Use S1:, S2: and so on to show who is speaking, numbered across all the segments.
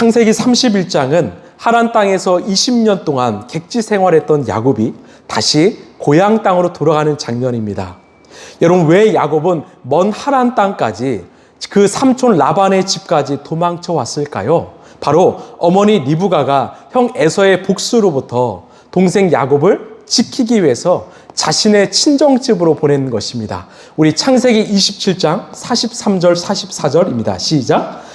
S1: 창세기 31장은 하란 땅에서 20년 동안 객지 생활했던 야곱이 다시 고향 땅으로 돌아가는 장면입니다. 여러분 왜 야곱은 먼 하란 땅까지 그 삼촌 라반의 집까지 도망쳐 왔을까요? 바로 어머니 리브가가 형 에서의 복수로부터 동생 야곱을 지키기 위해서 자신의 친정집으로 보낸 것입니다. 우리 창세기 27장 43절 44절입니다. 시작.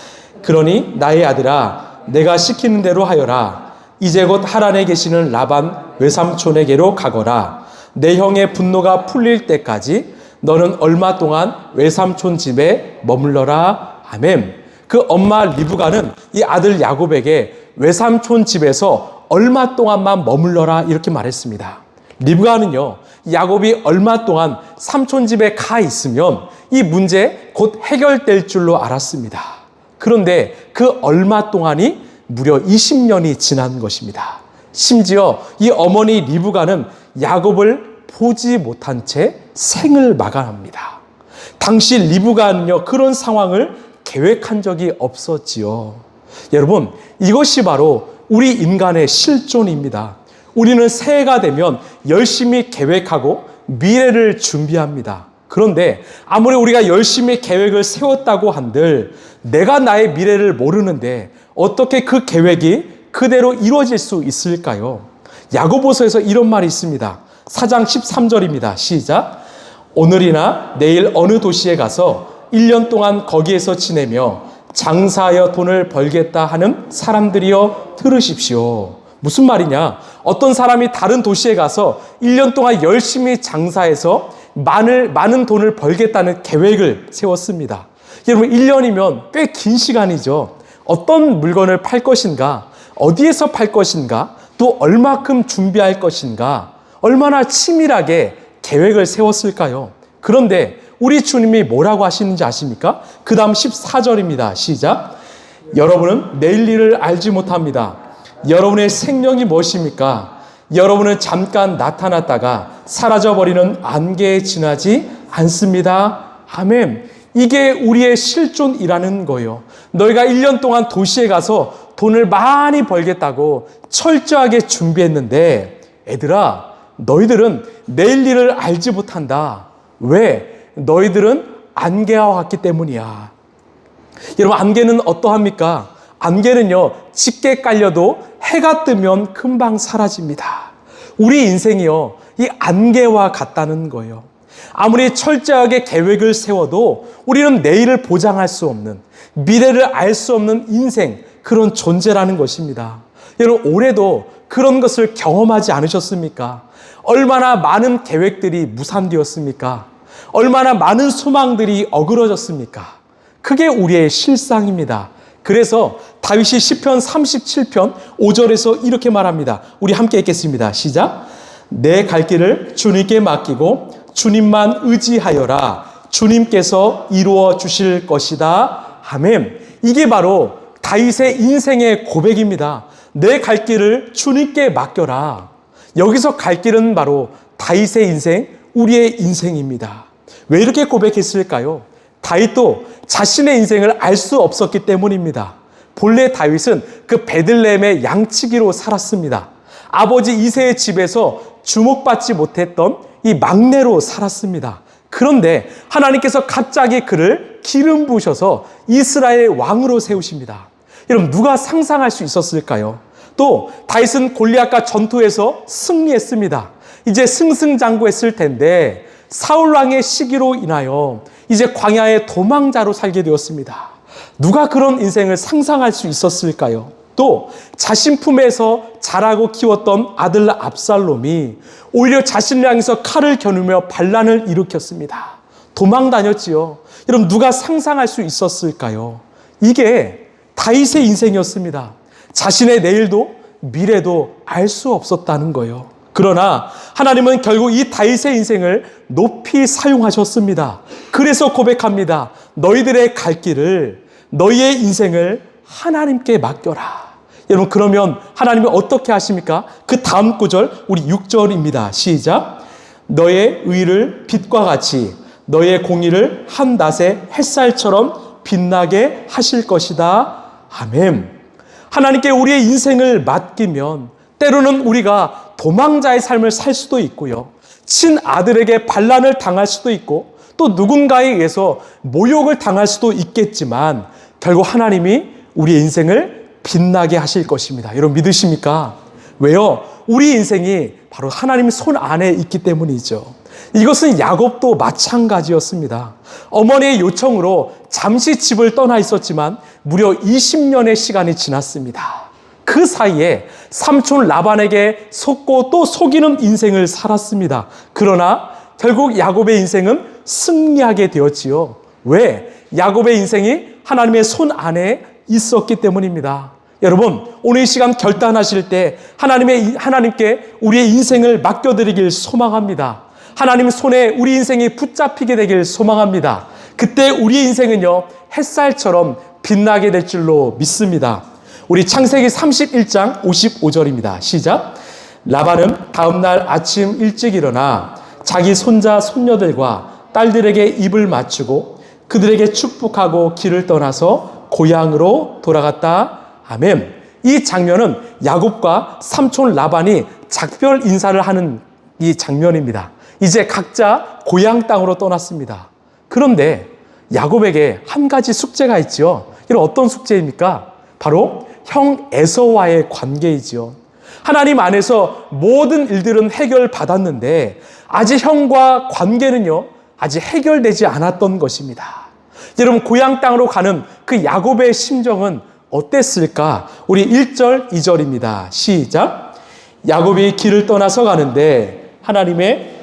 S1: 그러니 나의 아들아 내가 시키는 대로 하여라. 이제 곧 하란에 계시는 라반 외삼촌에게로 가거라. 내 형의 분노가 풀릴 때까지 너는 얼마 동안 외삼촌 집에 머물러라. 아멘. 그 엄마 리브가는 이 아들 야곱에게 외삼촌 집에서 얼마 동안만 머물러라 이렇게 말했습니다. 리브가는요, 야곱이 얼마 동안 삼촌 집에 가 있으면 이 문제 곧 해결될 줄로 알았습니다. 그런데 그 얼마 동안이 무려 20년이 지난 것입니다. 심지어 이 어머니 리브가는 야곱을 보지 못한 채 생을 마감합니다. 당시 리브가는요, 그런 상황을 계획한 적이 없었지요. 여러분, 이것이 바로 우리 인간의 실존입니다. 우리는 새해가 되면 열심히 계획하고 미래를 준비합니다. 그런데 아무리 우리가 열심히 계획을 세웠다고 한들 내가 나의 미래를 모르는데 어떻게 그 계획이 그대로 이루어질 수 있을까요? 야고보서에서 이런 말이 있습니다. 4장 13절입니다. 시작. 오늘이나 내일 어느 도시에 가서 1년 동안 거기에서 지내며 장사하여 돈을 벌겠다 하는 사람들이여 들으십시오. 무슨 말이냐? 어떤 사람이 다른 도시에 가서 1년 동안 열심히 장사해서 많은, 많은 돈을 벌겠다는 계획을 세웠습니다. 여러분, 1년이면 꽤 긴 시간이죠. 어떤 물건을 팔 것인가? 어디에서 팔 것인가? 또 얼마큼 준비할 것인가? 얼마나 치밀하게 계획을 세웠을까요? 그런데 우리 주님이 뭐라고 하시는지 아십니까? 그 다음 14절입니다. 시작. 여러분은 내일 일을 알지 못합니다. 여러분의 생명이 무엇입니까? 여러분은 잠깐 나타났다가 사라져버리는 안개에 지나지 않습니다. 아멘. 이게 우리의 실존이라는 거예요. 너희가 1년 동안 도시에 가서 돈을 많이 벌겠다고 철저하게 준비했는데, 애들아, 너희들은 내일 일을 알지 못한다. 왜? 너희들은 안개와 같기 때문이야. 여러분, 안개는 어떠합니까? 안개는요, 짙게 깔려도 해가 뜨면 금방 사라집니다. 우리 인생이요, 이 안개와 같다는 거예요. 아무리 철저하게 계획을 세워도 우리는 내일을 보장할 수 없는, 미래를 알 수 없는 인생, 그런 존재라는 것입니다. 여러분, 올해도 그런 것을 경험하지 않으셨습니까? 얼마나 많은 계획들이 무산되었습니까? 얼마나 많은 소망들이 어그러졌습니까? 그게 우리의 실상입니다. 그래서 다윗이 시편 37편 5절에서 이렇게 말합니다. 우리 함께 읽겠습니다. 시작. 내 갈 길을 주님께 맡기고 주님만 의지하여라. 주님께서 이루어 주실 것이다. 아멘. 이게 바로 다윗의 인생의 고백입니다. 내 갈 길을 주님께 맡겨라. 여기서 갈 길은 바로 다윗의 인생, 우리의 인생입니다. 왜 이렇게 고백했을까요? 다윗도 자신의 인생을 알 수 없었기 때문입니다. 본래 다윗은 그 베들레헴의 양치기로 살았습니다. 아버지 이세의 집에서 주목받지 못했던 이 막내로 살았습니다. 그런데 하나님께서 갑자기 그를 기름 부으셔서 이스라엘 왕으로 세우십니다. 여러분 누가 상상할 수 있었을까요? 또 다윗은 골리앗과 전투에서 승리했습니다. 이제 승승장구했을 텐데 사울 왕의 시기로 인하여 이제 광야의 도망자로 살게 되었습니다. 누가 그런 인생을 상상할 수 있었을까요? 또 자신 품에서 자라고 키웠던 아들 압살롬이 오히려 자신을 향해서 칼을 겨누며 반란을 일으켰습니다. 도망 다녔지요. 여러분 누가 상상할 수 있었을까요? 이게 다윗의 인생이었습니다. 자신의 내일도 미래도 알 수 없었다는 거예요. 그러나 하나님은 결국 이 다윗의 인생을 높이 사용하셨습니다. 그래서 고백합니다. 너희들의 갈 길을 너희의 인생을 하나님께 맡겨라. 여러분 그러면 하나님이 어떻게 하십니까? 그 다음 구절 우리 6절입니다. 시작. 너의 의를 빛과 같이 너의 공의를 한 낫의 햇살처럼 빛나게 하실 것이다. 아멘. 하나님께 우리의 인생을 맡기면 때로는 우리가 도망자의 삶을 살 수도 있고요. 친아들에게 반란을 당할 수도 있고 또 누군가에 의해서 모욕을 당할 수도 있겠지만 결국 하나님이 우리의 인생을 빛나게 하실 것입니다. 여러분 믿으십니까? 왜요? 우리 인생이 바로 하나님 손 안에 있기 때문이죠. 이것은 야곱도 마찬가지였습니다. 어머니의 요청으로 잠시 집을 떠나 있었지만 무려 20년의 시간이 지났습니다. 그 사이에 삼촌 라반에게 속고 또 속이는 인생을 살았습니다. 그러나 결국 야곱의 인생은 승리하게 되었지요. 왜? 야곱의 인생이 하나님의 손 안에 있었기 때문입니다. 여러분, 오늘 이 시간 결단하실 때 하나님의, 하나님께 우리의 인생을 맡겨드리길 소망합니다. 하나님 손에 우리 인생이 붙잡히게 되길 소망합니다. 그때 우리의 인생은요, 햇살처럼 빛나게 될 줄로 믿습니다. 우리 창세기 31장 55절입니다. 시작. 라반은 다음날 아침 일찍 일어나 자기 손자, 손녀들과 딸들에게 입을 맞추고 그들에게 축복하고 길을 떠나서 고향으로 돌아갔다. 아멘. 이 장면은 야곱과 삼촌 라반이 작별 인사를 하는 이 장면입니다. 이제 각자 고향 땅으로 떠났습니다. 그런데 야곱에게 한 가지 숙제가 있죠. 이런 어떤 숙제입니까? 바로 형 에서와의 관계이지요. 하나님 안에서 모든 일들은 해결받았는데 아직 형과 관계는요, 아직 해결되지 않았던 것입니다. 여러분, 고향 땅으로 가는 그 야곱의 심정은 어땠을까? 우리 1절, 2절입니다. 시작. 야곱이 길을 떠나서 가는데 하나님의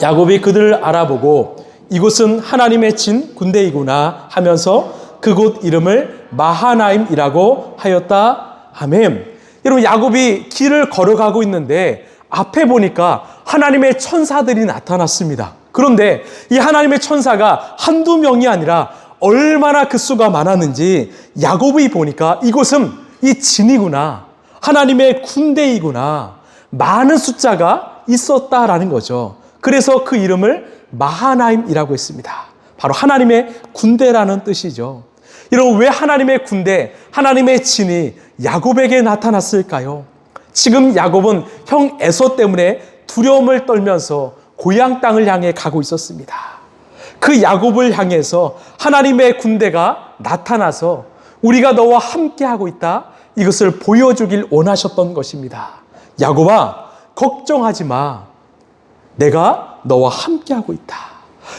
S1: 야곱이 그들을 알아보고 이곳은 하나님의 진 군대이구나 하면서 그곳 이름을 마하나임이라고 하였다. 아멘. 여러분 야곱이 길을 걸어가고 있는데 앞에 보니까 하나님의 천사들이 나타났습니다. 그런데 이 하나님의 천사가 한두 명이 아니라 얼마나 그 수가 많았는지 야곱이 보니까 이곳은 이 진이구나. 하나님의 군대이구나. 많은 숫자가 있었다라는 거죠. 그래서 그 이름을 마하나임이라고 했습니다. 바로 하나님의 군대라는 뜻이죠. 여러분, 왜 하나님의 군대, 하나님의 진이 야곱에게 나타났을까요? 지금 야곱은 형 에서 때문에 두려움을 떨면서 고향 땅을 향해 가고 있었습니다. 그 야곱을 향해서 하나님의 군대가 나타나서 우리가 너와 함께하고 있다. 이것을 보여주길 원하셨던 것입니다. 야곱아, 걱정하지 마. 내가 너와 함께하고 있다.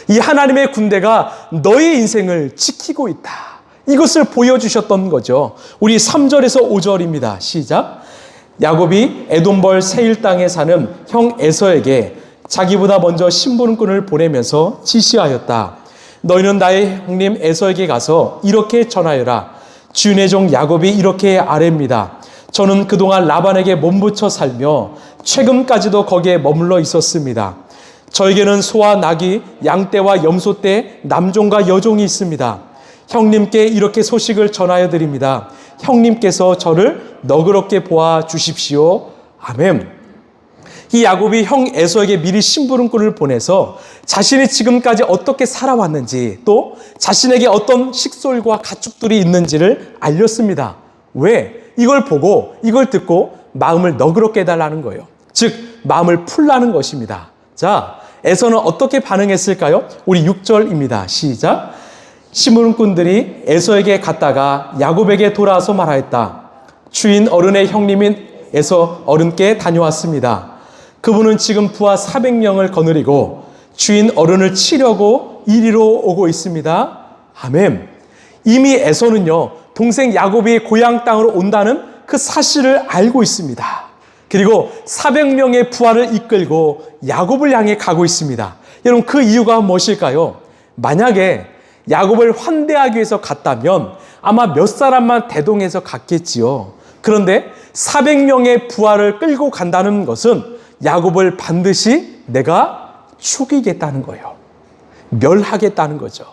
S1: 이 하나님의 군대가 너의 인생을 지키고 있다. 이것을 보여주셨던 거죠. 우리 3절에서 5절입니다. 시작. 야곱이 에돔벌 세일 땅에 사는 형 에서에게 자기보다 먼저 심부름꾼을 보내면서 지시하였다. 너희는 나의 형님 에서에게 가서 이렇게 전하여라. 주인의 종 야곱이 이렇게 아뢰입니다. 저는 그동안 라반에게 몸붙여 살며 최근까지도 거기에 머물러 있었습니다. 저에게는 소와 낙이, 양떼와 염소떼, 남종과 여종이 있습니다. 형님께 이렇게 소식을 전하여 드립니다. 형님께서 저를 너그럽게 보아 주십시오. 아멘. 이 야곱이 형 에서에게 미리 심부름꾼을 보내서 자신이 지금까지 어떻게 살아왔는지 또 자신에게 어떤 식솔과 가축들이 있는지를 알렸습니다. 왜? 이걸 보고 이걸 듣고 마음을 너그럽게 해달라는 거예요. 즉 마음을 풀라는 것입니다. 자, 에서는 어떻게 반응했을까요? 우리 6절입니다. 시작. 심부름꾼들이 에서에게 갔다가 야곱에게 돌아와서 말하였다. 주인 어른의 형님인 에서 어른께 다녀왔습니다. 그분은 지금 부하 400명을 거느리고 주인 어른을 치려고 이리로 오고 있습니다. 아멘. 이미 에서는요, 동생 야곱이 고향 땅으로 온다는 그 사실을 알고 있습니다. 그리고 400명의 부하를 이끌고 야곱을 향해 가고 있습니다. 여러분 그 이유가 무엇일까요? 만약에 야곱을 환대하기 위해서 갔다면 아마 몇 사람만 대동해서 갔겠지요. 그런데 400명의 부하를 끌고 간다는 것은 야곱을 반드시 내가 죽이겠다는 거예요. 멸하겠다는 거죠.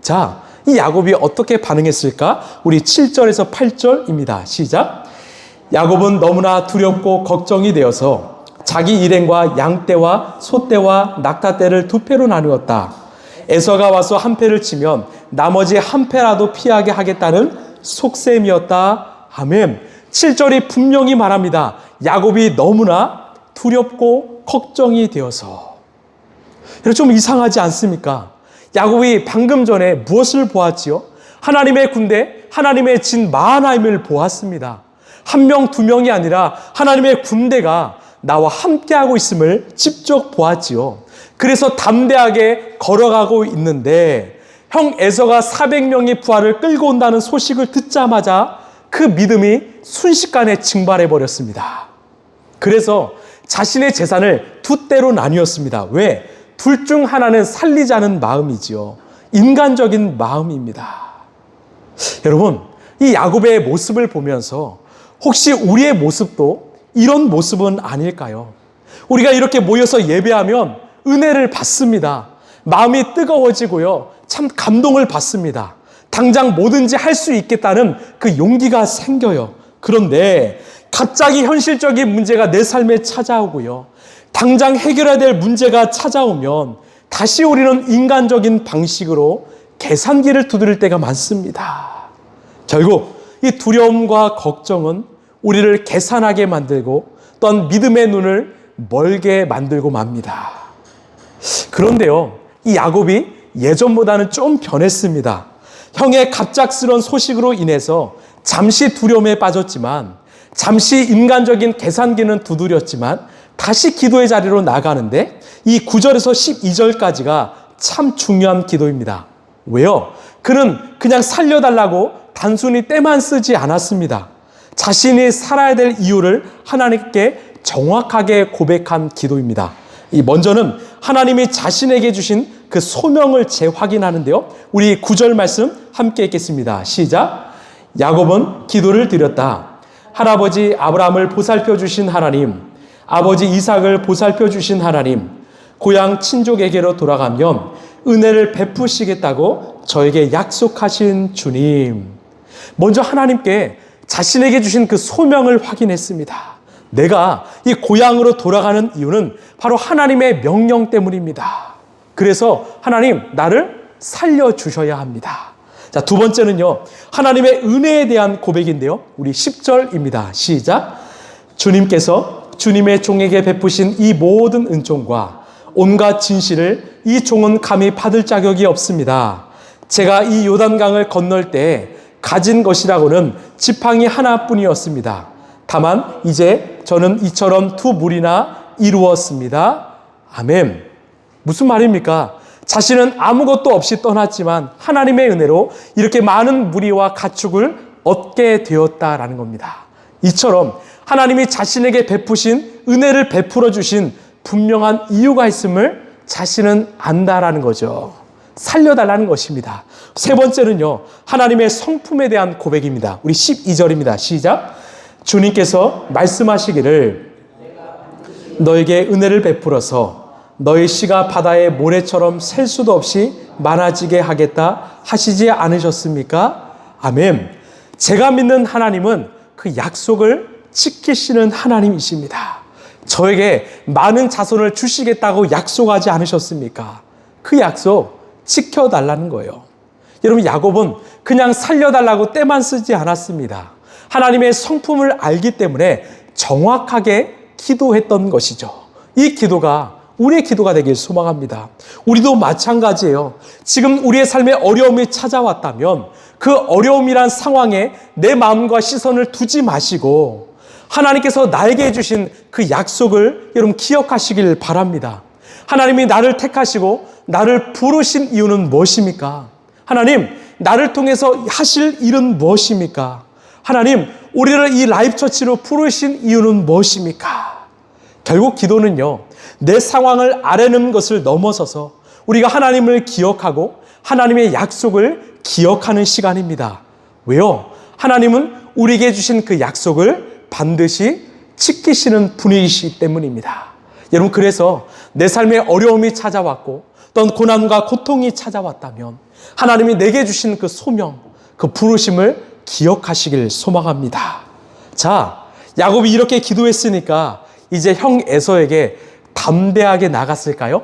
S1: 자, 이 야곱이 어떻게 반응했을까? 우리 7절에서 8절입니다. 시작. 야곱은 너무나 두렵고 걱정이 되어서 자기 일행과 양떼와 소떼와 낙타떼를 두 패로 나누었다. 에서가 와서 한 패를 치면 나머지 한 패라도 피하게 하겠다는 속셈이었다. 아멘. 7절이 분명히 말합니다. 야곱이 너무나 두렵고 걱정이 되어서. 좀 이상하지 않습니까? 야곱이 방금 전에 무엇을 보았지요? 하나님의 군대, 하나님의 진 마하나임을 보았습니다. 한 명, 두 명이 아니라 하나님의 군대가 나와 함께하고 있음을 직접 보았지요. 그래서 담대하게 걸어가고 있는데 형 에서가 400명의 부하를 끌고 온다는 소식을 듣자마자 그 믿음이 순식간에 증발해 버렸습니다. 그래서 자신의 재산을 두 때로 나뉘었습니다. 왜? 둘 중 하나는 살리자는 마음이지요. 인간적인 마음입니다. 여러분, 이 야곱의 모습을 보면서 혹시 우리의 모습도 이런 모습은 아닐까요? 우리가 이렇게 모여서 예배하면 은혜를 받습니다. 마음이 뜨거워지고요. 참 감동을 받습니다. 당장 뭐든지 할 수 있겠다는 그 용기가 생겨요. 그런데 갑자기 현실적인 문제가 내 삶에 찾아오고요. 당장 해결해야 될 문제가 찾아오면 다시 우리는 인간적인 방식으로 계산기를 두드릴 때가 많습니다. 결국 이 두려움과 걱정은 우리를 계산하게 만들고 또한 믿음의 눈을 멀게 만들고 맙니다. 그런데요, 이 야곱이 예전보다는 좀 변했습니다. 형의 갑작스런 소식으로 인해서 잠시 두려움에 빠졌지만, 잠시 인간적인 계산기는 두드렸지만, 다시 기도의 자리로 나가는데, 이 9절에서 12절까지가 참 중요한 기도입니다. 왜요? 그는 그냥 살려달라고 단순히 때만 쓰지 않았습니다. 자신이 살아야 될 이유를 하나님께 정확하게 고백한 기도입니다. 이 먼저는 하나님이 자신에게 주신 그 소명을 재확인하는데요. 우리 구절 말씀 함께 읽겠습니다. 시작. 야곱은 기도를 드렸다. 할아버지 아브라함을 보살펴 주신 하나님, 아버지 이삭을 보살펴 주신 하나님, 고향 친족에게로 돌아가면 은혜를 베푸시겠다고 저에게 약속하신 주님. 먼저 하나님께 자신에게 주신 그 소명을 확인했습니다. 내가 이 고향으로 돌아가는 이유는 바로 하나님의 명령 때문입니다. 그래서 하나님, 나를 살려주셔야 합니다. 자, 두 번째는요, 하나님의 은혜에 대한 고백인데요. 우리 10절입니다. 시작. 주님께서 주님의 종에게 베푸신 이 모든 은총과 온갖 진실을 이 종은 감히 받을 자격이 없습니다. 제가 이 요단강을 건널 때 가진 것이라고는 지팡이 하나뿐이었습니다. 다만 이제 저는 이처럼 두 물이나 이루었습니다. 아멘. 무슨 말입니까? 자신은 아무것도 없이 떠났지만 하나님의 은혜로 이렇게 많은 무리와 가축을 얻게 되었다라는 겁니다. 이처럼 하나님이 자신에게 베푸신 은혜를 베풀어 주신 분명한 이유가 있음을 자신은 안다라는 거죠. 살려달라는 것입니다. 세 번째는요, 하나님의 성품에 대한 고백입니다. 우리 12절입니다. 시작. 주님께서 말씀하시기를 너에게 은혜를 베풀어서 너의 씨가 바다의 모래처럼 셀 수도 없이 많아지게 하겠다 하시지 않으셨습니까? 아멘. 제가 믿는 하나님은 그 약속을 지키시는 하나님이십니다. 저에게 많은 자손을 주시겠다고 약속하지 않으셨습니까? 그 약속 지켜달라는 거예요. 여러분, 야곱은 그냥 살려달라고 때만 쓰지 않았습니다. 하나님의 성품을 알기 때문에 정확하게 기도했던 것이죠. 이 기도가 우리의 기도가 되길 소망합니다. 우리도 마찬가지예요. 지금 우리의 삶에 어려움이 찾아왔다면 그 어려움이란 상황에 내 마음과 시선을 두지 마시고 하나님께서 나에게 해주신 그 약속을 여러분 기억하시길 바랍니다. 하나님이 나를 택하시고 나를 부르신 이유는 무엇입니까? 하나님, 나를 통해서 하실 일은 무엇입니까? 하나님, 우리를 이 라이프 처치로 부르신 이유는 무엇입니까? 결국 기도는요, 내 상황을 아뢰는 것을 넘어서서 우리가 하나님을 기억하고 하나님의 약속을 기억하는 시간입니다. 왜요? 하나님은 우리에게 주신 그 약속을 반드시 지키시는 분이시기 때문입니다. 여러분, 그래서 내 삶에 어려움이 찾아왔고, 어떤 고난과 고통이 찾아왔다면, 하나님이 내게 주신 그 소명, 그 부르심을 기억하시길 소망합니다. 자, 야곱이 이렇게 기도했으니까, 이제 형 에서에게 담대하게 나갔을까요?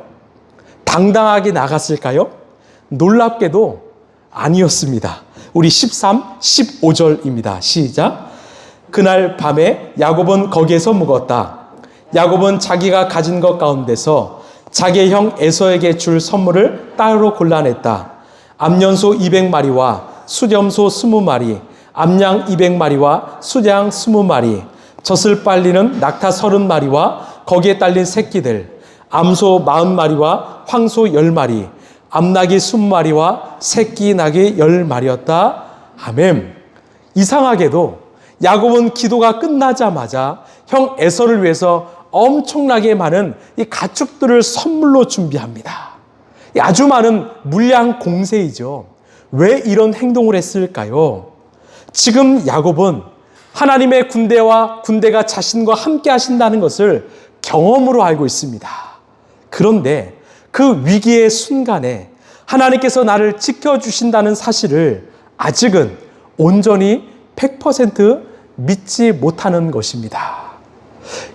S1: 당당하게 나갔을까요? 놀랍게도 아니었습니다. 우리 13, 15절입니다. 시작. 그날 밤에 야곱은 거기에서 묵었다. 야곱은 자기가 가진 것 가운데서 자기의 형 에서에게 줄 선물을 따로 골라냈다. 암년소 200마리와 수렴소 20마리, 암양 200마리와 수양 20마리, 젖을 빨리는 낙타 30마리와 거기에 딸린 새끼들, 암소 40마리와 황소 10마리, 암나기 20마리와 새끼 나기 10마리였다. 아멘. 이상하게도 야곱은 기도가 끝나자마자 형 에서를 위해서 엄청나게 많은 이 가축들을 선물로 준비합니다. 이 아주 많은 물량 공세이죠. 왜 이런 행동을 했을까요? 지금 야곱은 하나님의 군대와 군대가 자신과 함께 하신다는 것을 경험으로 알고 있습니다. 그런데 그 위기의 순간에 하나님께서 나를 지켜주신다는 사실을 아직은 온전히 100% 믿지 못하는 것입니다.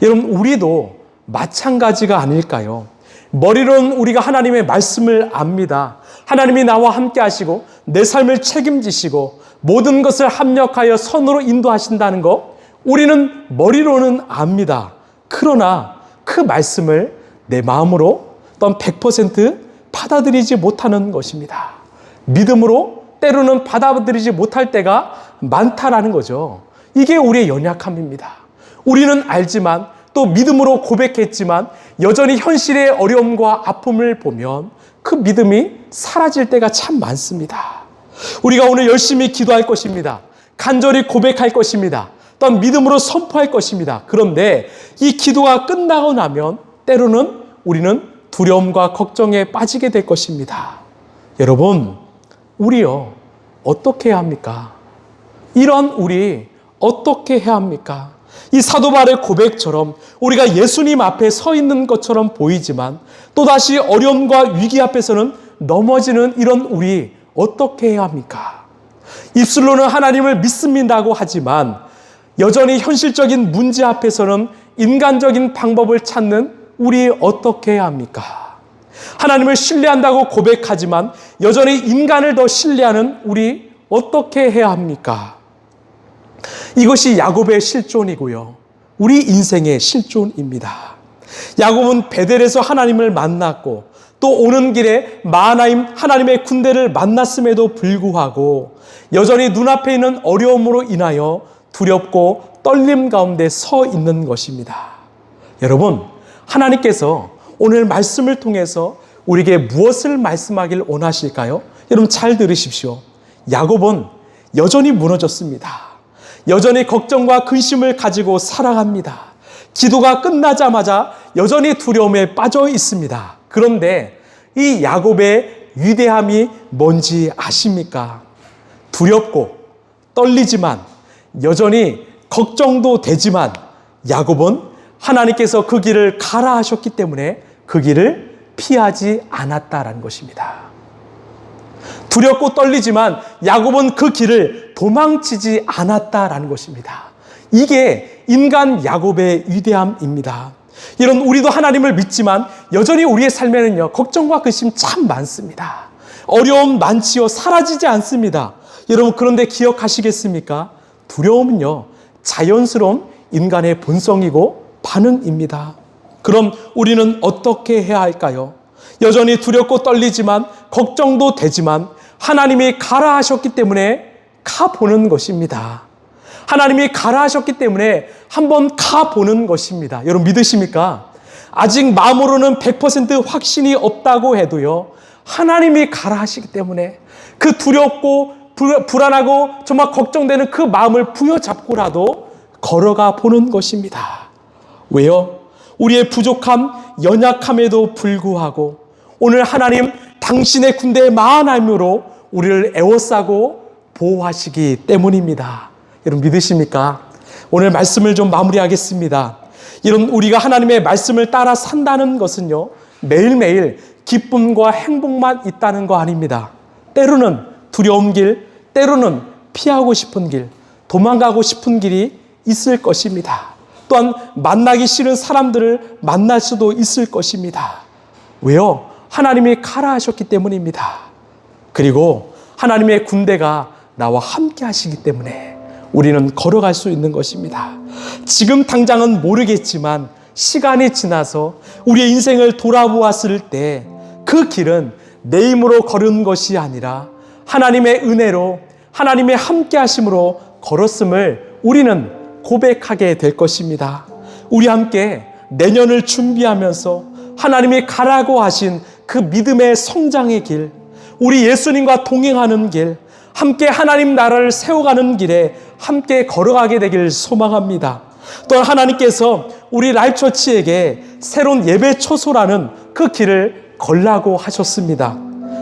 S1: 여러분, 우리도 마찬가지가 아닐까요? 머리로는 우리가 하나님의 말씀을 압니다. 하나님이 나와 함께 하시고 내 삶을 책임지시고 모든 것을 합력하여 선으로 인도하신다는 것 우리는 머리로는 압니다. 그러나 그 말씀을 내 마음으로 또한 100% 받아들이지 못하는 것입니다. 믿음으로 때로는 받아들이지 못할 때가 많다라는 거죠. 이게 우리의 연약함입니다. 우리는 알지만 또 믿음으로 고백했지만 여전히 현실의 어려움과 아픔을 보면 그 믿음이 사라질 때가 참 많습니다. 우리가 오늘 열심히 기도할 것입니다. 간절히 고백할 것입니다. 또한 믿음으로 선포할 것입니다. 그런데 이 기도가 끝나고 나면 때로는 우리는 두려움과 걱정에 빠지게 될 것입니다. 여러분, 우리요, 어떻게 해야 합니까? 이런 우리 어떻게 해야 합니까? 이 사도 바울의 고백처럼 우리가 예수님 앞에 서 있는 것처럼 보이지만 또다시 어려움과 위기 앞에서는 넘어지는 이런 우리 어떻게 해야 합니까? 입술로는 하나님을 믿습니다고 하지만 여전히 현실적인 문제 앞에서는 인간적인 방법을 찾는 우리 어떻게 해야 합니까? 하나님을 신뢰한다고 고백하지만 여전히 인간을 더 신뢰하는 우리 어떻게 해야 합니까? 이것이 야곱의 실존이고요. 우리 인생의 실존입니다. 야곱은 베델에서 하나님을 만났고 또 오는 길에 마하나임 하나님의 군대를 만났음에도 불구하고 여전히 눈앞에 있는 어려움으로 인하여 두렵고 떨림 가운데 서 있는 것입니다. 여러분, 하나님께서 오늘 말씀을 통해서 우리에게 무엇을 말씀하길 원하실까요? 여러분 잘 들으십시오. 야곱은 여전히 무너졌습니다. 여전히 걱정과 근심을 가지고 살아갑니다. 기도가 끝나자마자 여전히 두려움에 빠져 있습니다. 그런데 이 야곱의 위대함이 뭔지 아십니까? 두렵고 떨리지만 여전히 걱정도 되지만 야곱은 하나님께서 그 길을 가라 하셨기 때문에 그 길을 피하지 않았다라는 것입니다. 두렵고 떨리지만 야곱은 그 길을 도망치지 않았다라는 것입니다. 이게 인간 야곱의 위대함입니다. 이런 우리도 하나님을 믿지만 여전히 우리의 삶에는요, 걱정과 근심 참 많습니다. 어려움 많지요, 사라지지 않습니다. 여러분, 그런데 기억하시겠습니까? 두려움은요, 자연스러운 인간의 본성이고 반응입니다. 그럼 우리는 어떻게 해야 할까요? 여전히 두렵고 떨리지만, 걱정도 되지만, 하나님이 가라 하셨기 때문에 가 보는 것입니다. 하나님이 가라 하셨기 때문에 한번 가보는 것입니다. 여러분 믿으십니까? 아직 마음으로는 100% 확신이 없다고 해도요. 하나님이 가라 하시기 때문에 그 두렵고 불안하고 정말 걱정되는 그 마음을 부여잡고라도 걸어가 보는 것입니다. 왜요? 우리의 부족함, 연약함에도 불구하고 오늘 하나님 당신의 군대의 마하나임으로 우리를 애워싸고 보호하시기 때문입니다. 여러분 믿으십니까? 오늘 말씀을 좀 마무리하겠습니다. 이런 우리가 하나님의 말씀을 따라 산다는 것은요, 매일매일 기쁨과 행복만 있다는 거 아닙니다. 때로는 두려운 길, 때로는 피하고 싶은 길, 도망가고 싶은 길이 있을 것입니다. 또한 만나기 싫은 사람들을 만날 수도 있을 것입니다. 왜요? 하나님이 가라 하셨기 때문입니다. 그리고 하나님의 군대가 나와 함께 하시기 때문에 우리는 걸어갈 수 있는 것입니다. 지금 당장은 모르겠지만 시간이 지나서 우리의 인생을 돌아보았을 때 그 길은 내 힘으로 걸은 것이 아니라 하나님의 은혜로 하나님의 함께 하심으로 걸었음을 우리는 고백하게 될 것입니다. 우리 함께 내년을 준비하면서 하나님이 가라고 하신 그 믿음의 성장의 길, 우리 예수님과 동행하는 길, 함께 하나님 나라를 세워가는 길에 함께 걸어가게 되길 소망합니다. 또한 하나님께서 우리 라이처치에게 새로운 예배 초소라는 그 길을 걸라고 하셨습니다.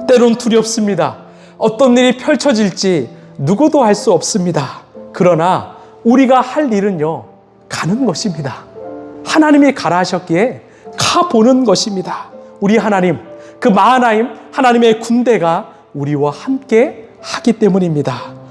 S1: 때론 두렵습니다. 어떤 일이 펼쳐질지 누구도 알 수 없습니다. 그러나 우리가 할 일은요, 가는 것입니다. 하나님이 가라 하셨기에 가보는 것입니다. 우리 하나님, 그 마하나임 하나님의 군대가 우리와 함께 하기 때문입니다.